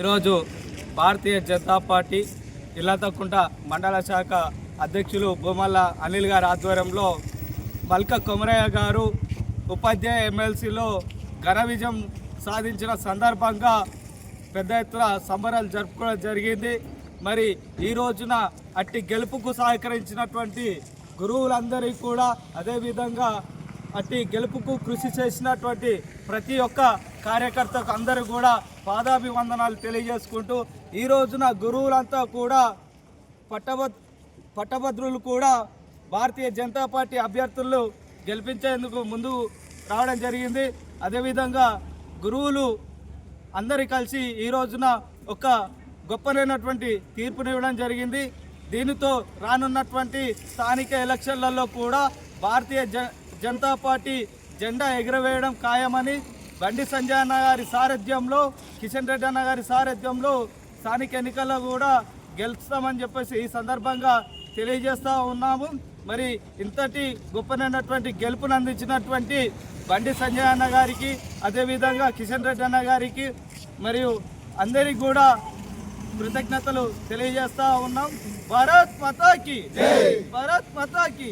ఈరోజు భారతీయ జనతా పార్టీ ఇల్లంతకుంట మండల శాఖ అధ్యక్షులు భూమల్ల అనిల్ గారి ఆధ్వర్యంలో మల్క కొమరయ్య గారు ఉపాధ్యాయ ఎమ్మెల్సీలో ఘన విజయం సాధించిన సందర్భంగా పెద్ద ఎత్తున సంబరాలు జరుపుకోవడం జరిగింది. మరి ఈ రోజున అట్టి గెలుపుకు సహకరించినటువంటి గురువులందరికీ కూడా అదేవిధంగా అట్టి గెలుపుకు కృషి చేసినటువంటి ప్రతి ఒక్క కార్యకర్తకు అందరూ కూడా పాదాభివందనాలు తెలియజేసుకుంటూ ఈ రోజున గురువులంతా కూడా పట్టభద్ పట్టభద్రులు కూడా భారతీయ జనతా పార్టీ అభ్యర్థులు గెలిపించేందుకు ముందు రావడం జరిగింది. అదేవిధంగా గురువులు అందరి కలిసి ఈ రోజున ఒక గొప్పనైనటువంటి తీర్పునివ్వడం జరిగింది. దీనితో రానున్నటువంటి స్థానిక ఎలక్షన్లలో కూడా భారతీయ జ జనతా పార్టీ జెండా ఎగురవేయడం ఖాయమని బండి సంజయ్ అన్న గారి సారథ్యంలో కిషన్ రెడ్డి అన్న గారి సారథ్యంలో స్థానిక ఎన్నికల్లో కూడా గెలుస్తామని చెప్పేసి ఈ సందర్భంగా తెలియజేస్తూ ఉన్నాము. మరి ఇంతటి గొప్పనైనటువంటి గెలుపును అందించినటువంటి బండి సంజయ్ అన్న గారికి అదేవిధంగా కిషన్ రెడ్డి అన్న గారికి మరియు అందరికి కూడా కృతజ్ఞతలు తెలియజేస్తూ ఉన్నాం. భారత్ మతాకి భారత్ మతాకి